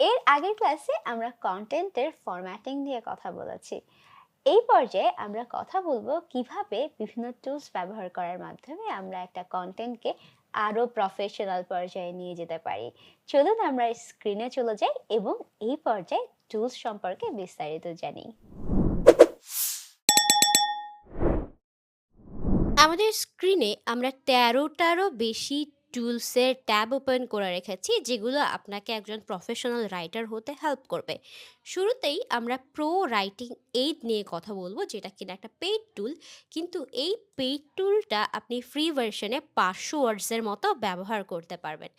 এর আগের ক্লাসে আমরা কন্টেন্টের ফরম্যাটিং নিয়ে কথা বলেছি। এই পর্যায়ে আমরা কথা বলব কীভাবে বিভিন্ন টুলস ব্যবহার করার মাধ্যমে আমরা একটা কন্টেন্টকে আরও প্রফেশনাল পর্যায়ে নিয়ে যেতে পারি। চলুন আমরা স্ক্রিনে চলে যাই এবং এই পর্যায়ে টুলস সম্পর্কে বিস্তারিত জানি। আমাদের স্ক্রিনে আমরা তেরোটারও বেশি টুলসের ট্যাব ওপেন করে রেখেছি, যেগুলো আপনাকে একজন প্রফেশনাল রাইটার হতে হেল্প করবে। শুরুতেই আমরা প্রো রাইটিং এইড নিয়ে কথা বলব, যেটা কিনা একটা পেইড টুল। কিন্তু এই পেইড টুলটা আপনি ফ্রি ভার্সনে পাঁচশো ওয়ার্ডসের মতো ব্যবহার করতে পারবেন।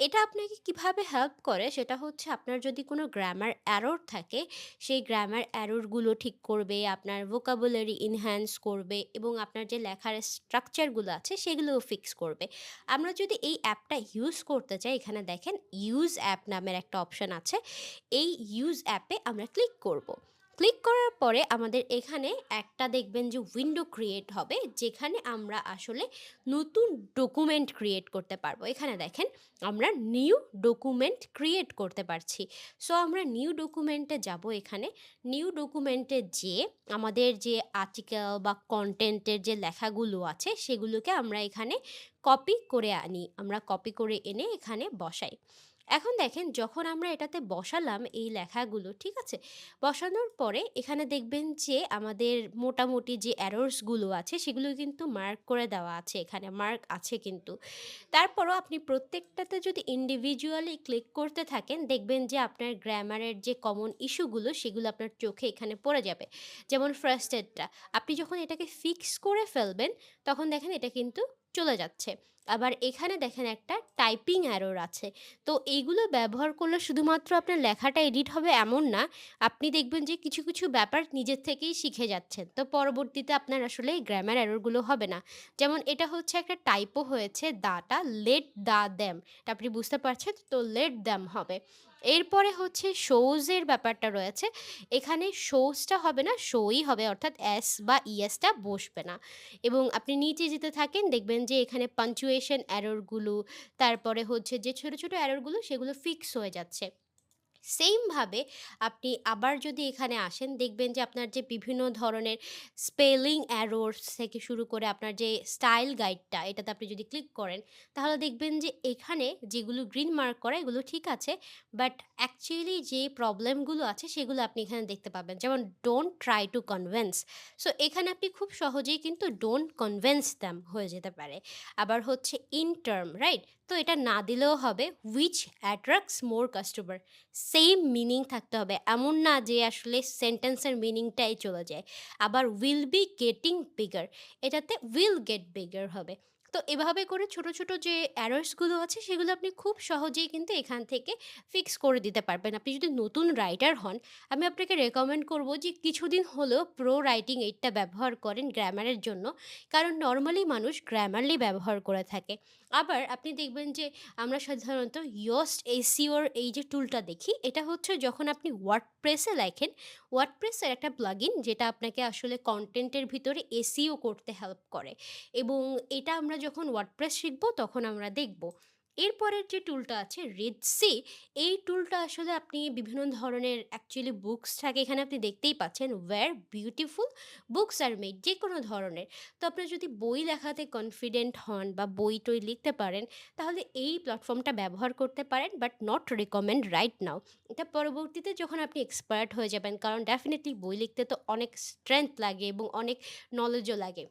এটা আপনাকে কীভাবে হেল্প করে? সেটা হচ্ছে আপনার যদি কোনো গ্রামার অ্যারোর থাকে, সেই গ্রামার অ্যারোরগুলো ঠিক করবে, আপনার ভোকাবুলারি ইনহ্যান্স করবে এবং আপনার যে লেখার স্ট্রাকচারগুলো আছে, সেগুলোও ফিক্স করবে। আমরা যদি এই অ্যাপটা ইউজ করতে চাই, এখানে দেখেন ইউজ অ্যাপ নামের একটা অপশান আছে। এই ইউজ অ্যাপে আমরা ক্লিক করব। ক্লিক করার পরে আমাদের এখানে একটা দেখবেন যে উইন্ডো ক্রিয়েট হবে, যেখানে আমরা আসলে নতুন ডকুমেন্ট ক্রিয়েট করতে পারব। এখানে দেখেন, আমরা নিউ ডকুমেন্ট ক্রিয়েট করতে পারছি। সো, আমরা নিউ ডকুমেন্টে যাব এখানে। নিউ ডকুমেন্টে যে আমাদের যে আর্টিকেল বা কন্টেন্টের যে লেখাগুলো আছে, সেগুলোকে আমরা এখানে কপি করে আনি। আমরা কপি করে এনে এখানে বসাই। এখন দেখেন যখন আমরা এটাতে বসালাম এই লেখাগুলো, ঠিক আছে? বসানোর পরে এখানে দেখবেন যে আমাদের মোটামুটি যে অ্যারোর্সগুলো আছে সেগুলো কিন্তু মার্ক করে দেওয়া আছে, এখানে মার্ক আছে কিন্তু। তারপরও আপনি প্রত্যেকটাতে যদি ইন্ডিভিজুয়ালি ক্লিক করতে থাকেন, দেখবেন যে আপনার গ্রামারের যে কমন ইস্যুগুলো সেগুলো আপনার চোখে এখানে পড়ে যাবে। যেমন ফার্স্টেডটা আপনি যখন এটাকে ফিক্স করে ফেলবেন, তখন দেখেন এটা কিন্তু চলে যাচ্ছে। আবার এখানে দেখেন একটা টাইপিং অ্যারোর আছে। তো এইগুলো ব্যবহার করলে শুধুমাত্র আপনার লেখাটা এডিট হবে এমন না, আপনি দেখবেন যে কিছু কিছু ব্যাপার নিজের থেকেই শিখে যাচ্ছেন। তো পরবর্তীতে আপনার আসলে গ্রামার অ্যারোরগুলো হবে না। যেমন এটা হচ্ছে একটা টাইপও হয়েছে, দাটা লেট দা দ্যাম এটা আপনি বুঝতে পারছেন? তো লেট দ্যাম হবে। এরপরে হচ্ছে শোজের ব্যাপারটা রয়েছে। এখানে শোজটা হবে না শোই হবে, অর্থাৎ এস বা ইএসটা বসবে না। এবং আপনি নিচে যেতে থাকেন, দেখবেন যে এখানে পাঞ্চুয়েশন অ্যারোরগুলো তারপরে হচ্ছে যে ছোটো ছোটো অ্যারোরগুলো সেগুলো ফিক্স হয়ে যাচ্ছে। সেমভাবে আপনি আবার যদি এখানে আসেন, দেখবেন যে আপনার যে বিভিন্ন ধরনের স্পেলিং অ্যারোর্স থেকে শুরু করে আপনার যে স্টাইল গাইডটা এটাতে আপনি যদি ক্লিক করেন, তাহলে দেখবেন যে এখানে যেগুলো গ্রিন মার্ক করা, এগুলো ঠিক আছে। বাট অ্যাকচুয়ালি যে প্রবলেমগুলো আছে, সেগুলো আপনি এখানে দেখতে পাবেন। যেমন don't try to convince so এখানে আপনি খুব সহজেই কিন্তু ডোন্ট কনভেন্স দ্যাম হয়ে যেতে পারে। আবার হচ্ছে ইন টার্ম রাইট তো এটা না দিলেও হবে। Which attracts more customer same meaning থাকতে হবে। এমন না যে আসলে সেন্টেন্সের মিনিংটাই চলে যায়। আবার উইল বি গেটিং বিগার এটাতে উইল গেট বিগার হবে। তো এভাবে করে ছোট ছোট যে অ্যারোসগুলো আছে, সেগুলো আপনি খুব সহজেই কিন্তু এখান থেকে ফিক্স করে দিতে পারবেন। আপনি যদি নতুন রাইটার হন, আমি আপনাকে রেকমেন্ড করব যে কিছুদিন হলেও প্রো রাইটিং এইটটা ব্যবহার করেন গ্রামারের জন্য। কারণ নর্মালি মানুষ গ্রামারলি ব্যবহার করে থাকে। আবার আপনি দেখবেন যে আমরা সাধারণত ইয়স্ট এসিওর এই যে টুলটা দেখি, এটা হচ্ছে যখন আপনি ওয়ার্ডপ্রেসে লেখেন ওয়ার্ডপ্রেসের একটা প্লাগইন যেটা আপনাকে আসলে কন্টেন্টের ভিতরে এসিও করতে হেল্প করে। এবং এটা আমরা যখন ওয়ার্ডপ্রেস শিখব তখন আমরা দেখব। এরপরের যে টুলটা আছে রিডসি এই টুলটা আসলে আপনি বিভিন্ন ধরনের অ্যাকচুয়ালি বুকস থাকে, এখানে আপনি দেখতেই পাচ্ছেন where beautiful books are made যে কোনো ধরনের। তো আপনার যদি বই লেখাতে কনফিডেন্ট হন বা বই টই লিখতে পারেন, তাহলে এই প্ল্যাটফর্মটা ব্যবহার করতে পারেন but not recommend right now এটা পরবর্তীতে যখন আপনি এক্সপার্ট হয়ে যাবেন, কারণ ডেফিনেটলি বই লিখতে তো অনেক স্ট্রেংথ লাগে এবং অনেক নলেজও লাগে।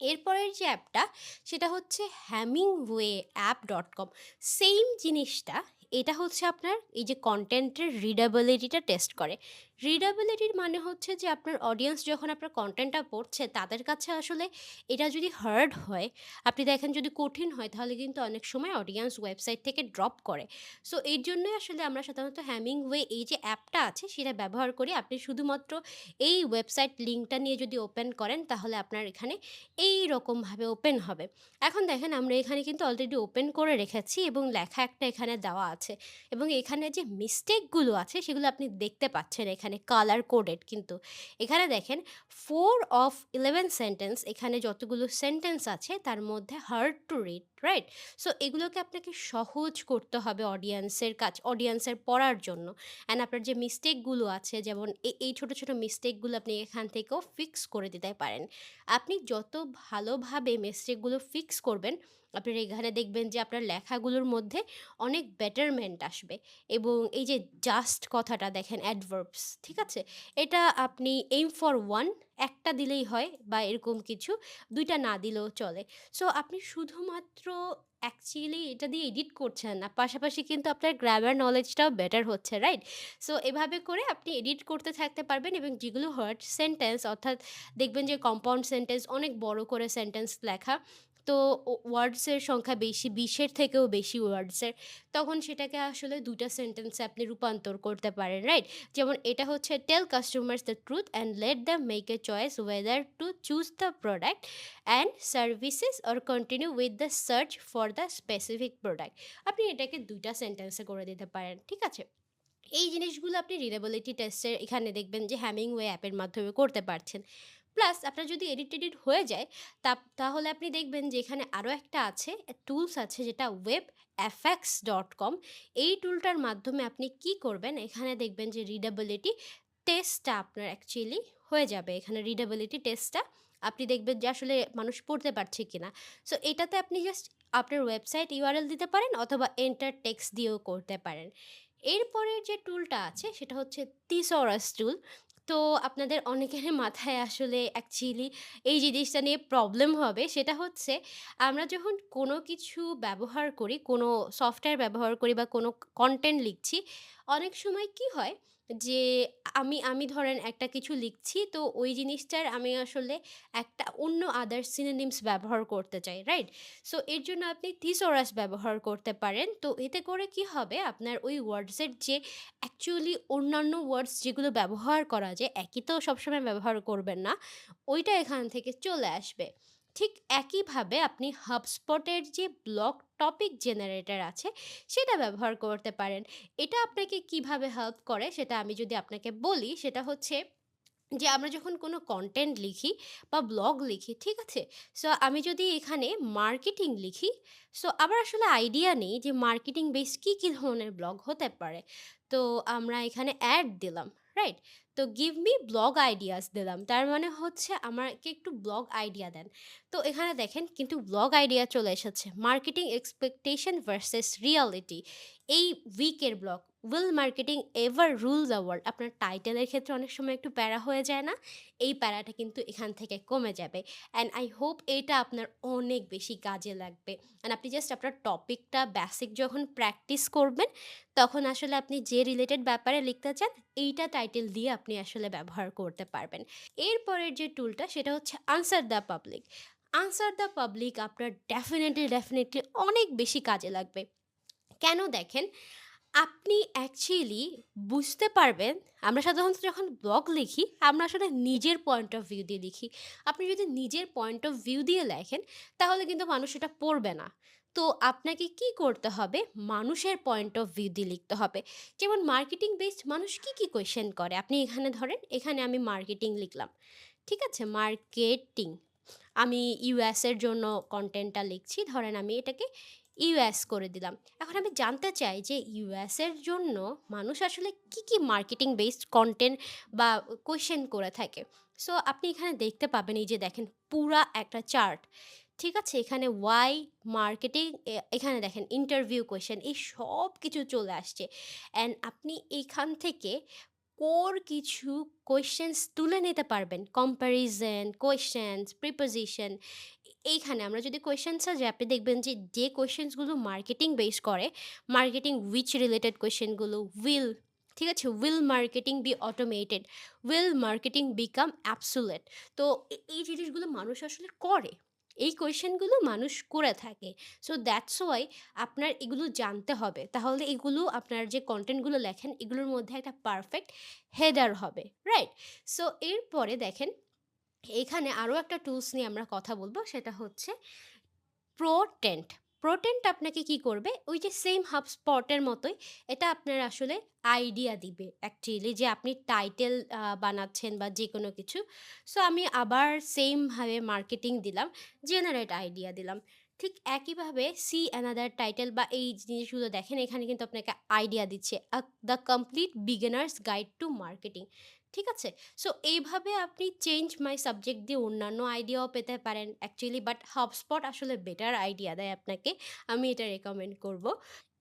এরপরের যে অ্যাপটা সেটা হচ্ছে Hemingway app dot com same জিনিসটা, এটা হচ্ছে আপনার এই যে কন্টেন্টের রিডাবিলিটিটা টেস্ট করে। রিডাবিলিটির মানে হচ্ছে যে আপনার অডিয়েন্স যখন আপনার কন্টেন্টটা পড়ছে, তাদের কাছে আসলে এটা যদি হার্ড হয়, আপনি দেখেন যদি কঠিন হয়, তাহলে কিন্তু অনেক সময় অডিয়েন্স ওয়েবসাইট থেকে ড্রপ করে। সো এর জন্যই আসলে আমরা সাধারণত হ্যামিং ওয়ে এই যে অ্যাপটা আছে, সেটা ব্যবহার করি। আপনি শুধুমাত্র এই ওয়েবসাইট লিঙ্কটা নিয়ে যদি ওপেন করেন, তাহলে আপনার এখানে এই রকমভাবে ওপেন হবে। এখন দেখেন আমরা এখানে কিন্তু অলরেডি ওপেন করে রেখেছি এবং লেখা একটা এখানে দেওয়া আছে। এবং এখানে যে মিস্টেকগুলো আছে, সেগুলো আপনি দেখতে পাচ্ছেন এখানে। কালার কোডেড কিন্তু। এখানে দেখেন ফোর অফ ইলেভেন সেন্টেন্স এখানে যতগুলো সেন্টেন্স আছে, তার মধ্যে hard to read right? So এগুলোকে আপনাকে সহজ করতে হবে অডিয়েন্সের কাজ অডিয়েন্সের পড়ার জন্য। অ্যান্ড আপনার যে মিস্টেকগুলো আছে যেমন এই ছোটো ছোটো মিস্টেকগুলো আপনি এখান থেকেও ফিক্স করে দিতে পারেন। আপনি যত ভালোভাবে মিস্টেকগুলো ফিক্স করবেন, আপনার এখানে দেখবেন যে আপনার লেখাগুলোর মধ্যে অনেক বেটারমেন্ট আসবে এবং এই যে জাস্ট কথাটা দেখেন অ্যাডভার্বস, ঠিক আছে? এটা আপনি এইম ফর 1 একটা দিলেই হয় বা এরকম কিছু দুইটা না দিলেও চলে। সো আপনি শুধুমাত্র অ্যাকচুয়ালি এটা দিয়ে এডিট করছেন না। পাশাপাশি কিন্তু আপনার গ্রামার নলেজটাও বেটার হচ্ছে, রাইট? সো এভাবে করে আপনি এডিট করতে থাকতে পারবেন এবং যেগুলো হার্ট সেন্টেন্স অর্থাৎ দেখবেন যে কম্পাউন্ড সেন্টেন্স অনেক বড় করে সেন্টেন্স লেখা। তো ওয়ার্ডসের সংখ্যা বেশি বিশের থেকেও বেশি ওয়ার্ডসের। তখন সেটাকে আসলে দুটা সেন্টেন্সে আপনি রূপান্তর করতে পারেন, রাইট? যেমন এটা হচ্ছে tell customers the truth and let the make a choice whether to choose the product and services or continue with the search for the specific product. আপনি এটাকে দুইটা সেন্টেন্সে করে দিতে পারেন, ঠিক আছে? এই জিনিসগুলো আপনি রিডেবিলিটি টেস্টের এখানে দেখবেন যে হ্যামিংওয়ে অ্যাপের মাধ্যমে করতে পারছেন। প্লাস আপনার যদি এডিট টেডিট হয়ে যায় তা তাহলে আপনি দেখবেন যে এখানে আরও একটা আছে, টুলস আছে যেটা ওয়েব অ্যাফ্যাক্স ডট কম এই টুলটার মাধ্যমে আপনি কি করবেন, এখানে দেখবেন যে রিডেবিলিটি টেস্টটা আপনার অ্যাকচুয়ালি হয়ে যাবে। এখানে রিডেবিলিটি টেস্টটা আপনি দেখবেন যে আসলে মানুষ পড়তে পারছে কিনা। সো এটাতে আপনি জাস্ট আপনার ওয়েবসাইট ইউআরএল দিতে পারেন অথবা এন্টার টেক্সট দিয়েও করতে পারেন। এরপরের যে টুলটা আছে সেটা হচ্ছে থিসরাস টুল। তো আপনাদের অনেকের মাথায় আসলে অ্যাকচুয়ালি এই জিনিসটা নিয়ে প্রবলেম হবে। সেটা হচ্ছে আমরা যখন কোনো কিছু ব্যবহার করি, কোনো সফটওয়্যার ব্যবহার করি বা কোনো কন্টেন্ট লিখছি, অনেক সময় কি হয় যে আমি আমি ধরেন একটা কিছু লিখছি তো ওই জিনিসটার আমি আসলে একটা অন্য আদার সিনোনিমস ব্যবহার করতে চাই, রাইট? সো এর জন্য আপনি থিসরাস ব্যবহার করতে পারেন। তো এতে করে কি হবে আপনার ওই ওয়ার্ডসের যে অ্যাকচুয়ালি অন্যান্য ওয়ার্ডস যেগুলো ব্যবহার করা যায়, একই তো সবসময় ব্যবহার করবেন না। ওইটা এখান থেকে চলে আসবে। ঠিক একইভাবে আপনি HubSpot-এর যে ব্লগ টপিক জেনারেটর আছে সেটা ব্যবহার করতে পারেন। এটা আপনাকে কীভাবে হেল্প করে সেটা আমি যদি আপনাকে বলি সেটা হচ্ছে যে আমরা যখন কোনো কন্টেন্ট লিখি বা ব্লগ লিখি, ঠিক আছে? সো আমি যদি এখানে মার্কেটিং লিখি, সো আমার আসলে আইডিয়া নেই যে মার্কেটিং বেস কী কী ধরনের ব্লগ হতে পারে। তো আমরা এখানে অ্যাড দিলাম, রাইট? তো গিভ মি ব্লগ আইডিয়াস দিলাম। তার মানে হচ্ছে আমাকে একটু ব্লগ আইডিয়া দেন। তো এখানে দেখেন কিন্তু ব্লগ আইডিয়া চলে এসেছে। Marketing expectation versus reality. এই উইকের blog. Will marketing ever rule the world? আপনার টাইটেলের ক্ষেত্রে অনেক সময় একটু প্যারা হয়ে যায় না? এই প্যারাটা কিন্তু এখান থেকে কমে যাবে। অ্যান্ড আই হোপ এটা আপনার অনেক বেশি কাজে লাগবে। অ্যান্ড আপনি জাস্ট আপনার টপিকটা বেসিক যখন প্র্যাকটিস করবেন, তখন আসলে আপনি যে রিলেটেড ব্যাপারে লিখতে চান, এইটা টাইটেল দিয়ে আপনি আসলে ব্যবহার করতে পারবেন। এরপরের যে টুলটা সেটা হচ্ছে answer the public. Answer the public আপনার ডেফিনেটলি ডেফিনেটলি অনেক বেশি কাজে লাগবে। কেন দেখেন, আপনি অ্যাকচুয়ালি বুঝতে পারবেন আমরা সাধারণত যখন ব্লগ লিখি, আমরা আসলে নিজের পয়েন্ট অফ ভিউ দিয়ে লিখি। আপনি যদি নিজের পয়েন্ট অফ ভিউ দিয়ে লেখেন, তাহলে কিন্তু মানুষ এটা পড়বে না। তো আপনাকে কি করতে হবে? মানুষের পয়েন্ট অফ ভিউ দিয়ে লিখতে হবে। যেমন মার্কেটিং বেসড মানুষ কি, কি কোয়েশ্চেন করে? আপনি এখানে ধরেন, এখানে আমি মার্কেটিং লিখলাম। ঠিক আছে? মার্কেটিং। আমি ইউএসের জন্য কন্টেন্টটা লিখছি। ধরেন আমি এটাকে ইউএস করে দিলাম। এখন আমি জানতে চাই যে ইউএসের জন্য মানুষ আসলে কি, কি মার্কেটিং বেসড কনটেন্ট বা কোয়েশ্চেন করে থাকে। সো আপনি এখানে দেখতে পাবেন এই যে দেখেন পুরা একটা চার্ট। ঠিক আছে? এখানে ওয়াই, মার্কেটিং এখানে দেখেন ইন্টারভিউ কোয়েশ্চেন এই সব কিছু চলে আসছে। অ্যান্ড আপনি এইখান থেকে কোর কিছু কোয়েশ্চেনস তুলে নিতে পারবেন। কম্প্যারিজন, কোয়েশ্চেনস, প্রিপোজিশন এইখানে আমরা যদি কোয়েশ্চেনস এ যাই আপনি দেখবেন যে, যে কোয়েশ্চেনসগুলো মার্কেটিং বেস করে, marketing which related question will ঠিক আছে? Will marketing be automated? Will marketing become absolute? তো এই জিনিসগুলো মানুষ আসলে করে। এই কোয়েশ্চেনগুলো মানুষ করে থাকে। সো দ্যাটস ওয়াই আপনার এগুলো জানতে হবে। তাহলে এগুলো আপনার যে কন্টেন্টগুলো লেখেন, এগুলোর মধ্যে একটা পারফেক্ট হেডার হবে, রাইট? সো এরপরে দেখেন, এখানে আরও একটা টুলস নিয়ে আমরা কথা বলব সেটা হচ্ছে প্রোটেন্ট। প্রোটেন্ট আপনাকে কি করবে? ওই যে সেম HubSpot স্পটের মতোই এটা আপনার আসলে আইডিয়া দিবে অ্যাকচুয়ালি যে আপনি টাইটেল বানাচ্ছেন বা যেকোনো কিছু। সো আমি আবার সেমভাবে মার্কেটিং দিলাম, জেনারেট আইডিয়া দিলাম। ঠিক একইভাবে সি অ্যানাদার টাইটেল বা এই জিনিসগুলো দেখেন এখানে কিন্তু আপনাকে আইডিয়া দিচ্ছে the complete beginner's guide to marketing ঠিক আছে? সো এইভাবে আপনি চেঞ্জ মাই সাবজেক্ট দিয়ে অন্যান্য আইডিয়াও পেতে পারেন অ্যাকচুয়ালি বাট হবস্পট আসলে বেটার আইডিয়া দেয় আপনাকে। আমি এটা রেকমেন্ড করব।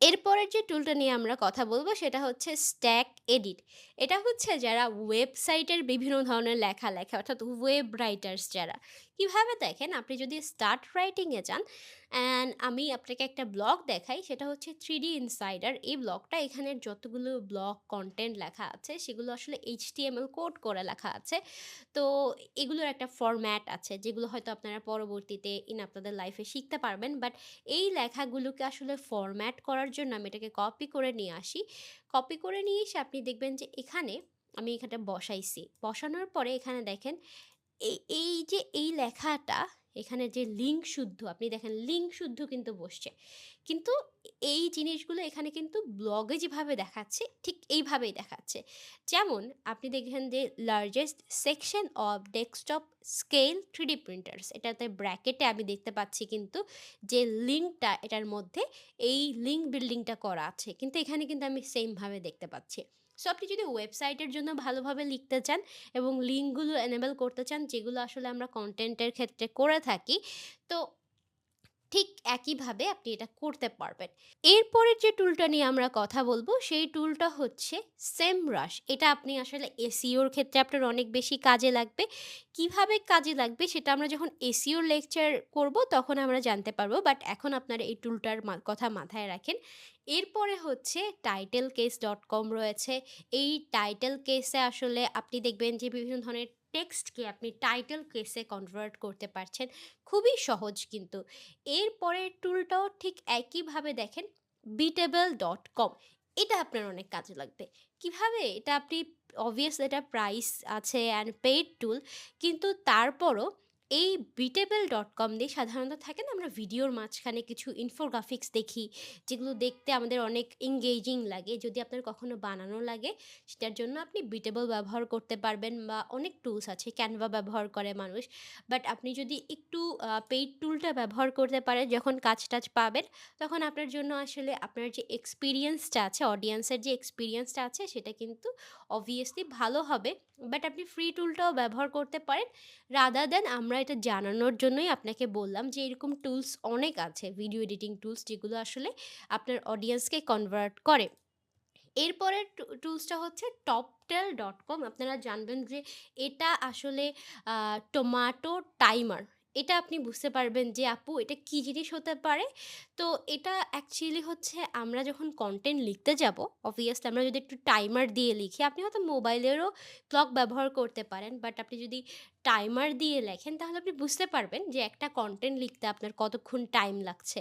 এরপরের যে টুলটা নিয়ে আমরা কথা বলব সেটা হচ্ছে স্ট্যাক এডিট এটা হচ্ছে যারা ওয়েবসাইটের বিভিন্ন ধরনের লেখা লেখে, অর্থাৎ ওয়েব রাইটার্স যারা। কীভাবে দেখেন? আপনি যদি স্টার্ট রাইটিংয়ে যান অ্যান্ড আমি আপনাকে একটা ব্লগ দেখাই, সেটা হচ্ছে থ্রি ডি ইনসাইডার এই ব্লগটা এখানে যতগুলো ব্লগ কন্টেন্ট লেখা আছে, সেগুলো আসলে এইচ টি এম কোড করে লেখা আছে। তো এগুলোর একটা ফরম্যাট আছে, যেগুলো হয়তো আপনারা পরবর্তীতে ইন আপনাদের লাইফে শিখতে পারবেন। বাট এই লেখাগুলোকে আসলে ফরম্যাট করার জন্য আমি এটাকে কপি করে নিয়ে আসি। কপি করে নিয়ে এসে আপনি দেখবেন যে এখানে আমি এখানে বসাইছি। বসানোর পরে এখানে দেখেন এই যে এই লেখাটা এখানে যে লিঙ্ক শুদ্ধ, আপনি দেখেন লিঙ্ক শুদ্ধ কিন্তু বসছে। কিন্তু এই জিনিসগুলো এখানে কিন্তু ব্লগে যেভাবে দেখাচ্ছে, ঠিক এইভাবেই দেখাচ্ছে। যেমন আপনি দেখেন যে largest section of desktop scale three D printers এটাতে ব্র্যাকেটে আমি দেখতে পাচ্ছি কিন্তু যে লিঙ্কটা, এটার মধ্যে এই লিঙ্ক বিল্ডিংটা করা আছে। কিন্তু এখানে কিন্তু আমি সেমভাবে দেখতে পাচ্ছি। সো আপনি যদি ওয়েবসাইটের জন্য ভালোভাবে লিখতে চান এবং লিঙ্কগুলো এনেবল করতে চান যেগুলো আসলে আমরা কন্টেন্টের ক্ষেত্রে করে থাকি, তো ঠিক একইভাবে আপনি এটা করতে পারবেন। এরপরের যে টুলটা নিয়ে আমরা কথা বলব, সেই টুলটা হচ্ছে সেম রাশ এটা আপনি আসলে এসিওর ক্ষেত্রে আপনার অনেক বেশি কাজে লাগবে। কীভাবে কাজে লাগবে সেটা আমরা যখন এসিওর লেকচার করব, তখন আমরা জানতে পারব। বাট এখন আপনারা এই টুলটার কথা মাথায় রাখেন। এরপরে হচ্ছে টাইটেল কেস ডট কম রয়েছে। এই টাইটেল কেসে আসলে আপনি দেখবেন যে বিভিন্ন ধরনের টেক্সটকে আপনি টাইটেল কেসে কনভার্ট করতে পারছেন, খুবই সহজ কিন্তু। এরপরের টুলটাও ঠিক একইভাবে দেখেন বিটেবল ডট কম এটা আপনার অনেক কাজে লাগবে। কীভাবে? এটা আপনি অবভিয়াস এটা প্রাইস আছে অ্যান্ড পেইড টুল কিন্তু তারপরও এই বিটেবল ডট কম দিয়ে সাধারণত থাকে না, আমরা ভিডিওর মাঝখানে কিছু ইনফোগ্রাফিক্স দেখি, যেগুলো দেখতে আমাদের অনেক এঙ্গেজিং লাগে, যদি আপনার কখনো বানানো লাগে, সেটার জন্য আপনি বিটেবল ব্যবহার করতে পারবেন বা অনেক টুলস আছে ক্যানভা ব্যবহার করে মানুষ বাট আপনি যদি একটু পেইড টুলটা ব্যবহার করতে পারেন, যখন কাজ টাজ পাবেন, তখন আপনার জন্য আসলে আপনার যে এক্সপিরিয়েন্সটা আছে অডিয়েন্সের যে এক্সপিরিয়েন্সটা আছে, সেটা কিন্তু অবভিয়াসলি ভালো হবে বাট আপনি ফ্রি টুলটাও ব্যবহার করতে পারেন রাদার দেন আমরা এটা জানানোর জন্যই আপনাকে বললাম যে এরকম টুলস অনেক আছে ভিডিও এডিটিং টুলস যেগুলো আসলে আপনার অডিয়েন্সকে কনভার্ট করে। এরপরের টুলসটা হচ্ছে টপটেল ডট কম আপনারা জানবেন যে এটা আসলে টোমাটো টাইমার এটা আপনি বুঝতে পারবেন যে, আপু, এটা কী জিনিস হতে পারে? তো এটা অ্যাকচুয়ালি হচ্ছে আমরা যখন কন্টেন্ট লিখতে যাব অবভিয়াসলি আমরা যদি একটু টাইমার দিয়ে লিখি, আপনি হয়তো মোবাইলেরও ক্লক ব্যবহার করতে পারেন বাট আপনি যদি টাইমার দিয়ে লেখেন, তাহলে আপনি বুঝতে পারবেন যে, একটা কন্টেন্ট লিখতে আপনার কতক্ষণ টাইম লাগছে।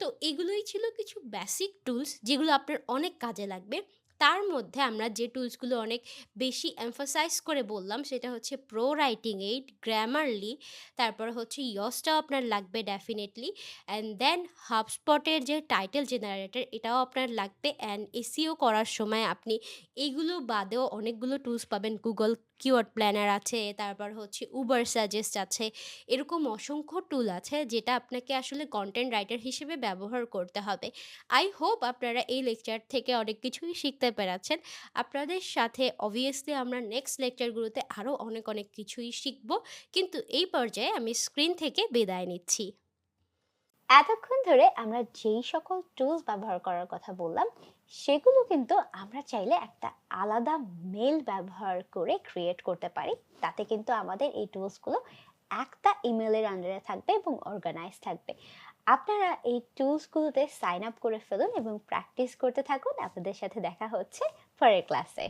তো এগুলোই ছিল কিছু বেসিক টুলস যেগুলো আপনার অনেক কাজে লাগবে। তার মধ্যে আমরা যে টুলসগুলো অনেক বেশি এমফাসাইজ করে বললাম, সেটা হচ্ছে প্রো রাইটিং এইড গ্রামারলি তারপর হচ্ছে ইয়সটাও আপনার লাগবে ডেফিনেটলি অ্যান্ড দেন হাবস্পটের যে টাইটেল জেনারেটর এটাও আপনার লাগবে অ্যান্ড এসিও করার সময় আপনি এইগুলো বাদেও অনেকগুলো টুলস পাবেন গুগল কিওয়ার্ড প্ল্যানার আছে, তারপর হচ্ছে উবার সাজেস্ট আছে, এরকম অসংখ্য টুল আছে যেটা আপনাকে আসলে কন্টেন্ট রাইটার হিসেবে ব্যবহার করতে হবে। আই হোপ আপনারা এই লেকচার থেকে অনেক কিছুই শিখতে পেরেছেন। আপনাদের সাথে অবভিয়াসলি আমরা নেক্সট লেকচারগুলোতে আরও অনেক অনেক কিছুই শিখব। কিন্তু এই পর্যায়ে আমি স্ক্রিন থেকে বিদায় নিচ্ছি। এতক্ষণ ধরে আমরা যেই সকল টুলস ব্যবহার করার কথা বললাম, সেগুলো কিন্তু আমরা চাইলে একটা আলাদা মেল ব্যবহার করে ক্রিয়েট করতে পারি। তাতে কিন্তু আমাদের এই টুলসগুলো একটা ইমেলের আন্ডারে থাকবে এবং অর্গানাইজ থাকবে। আপনারা এই টুলসগুলোতে সাইন আপ করে ফেলুন এবং প্র্যাকটিস করতে থাকুন। আপনাদের সাথে দেখা হচ্ছে পরের ক্লাসে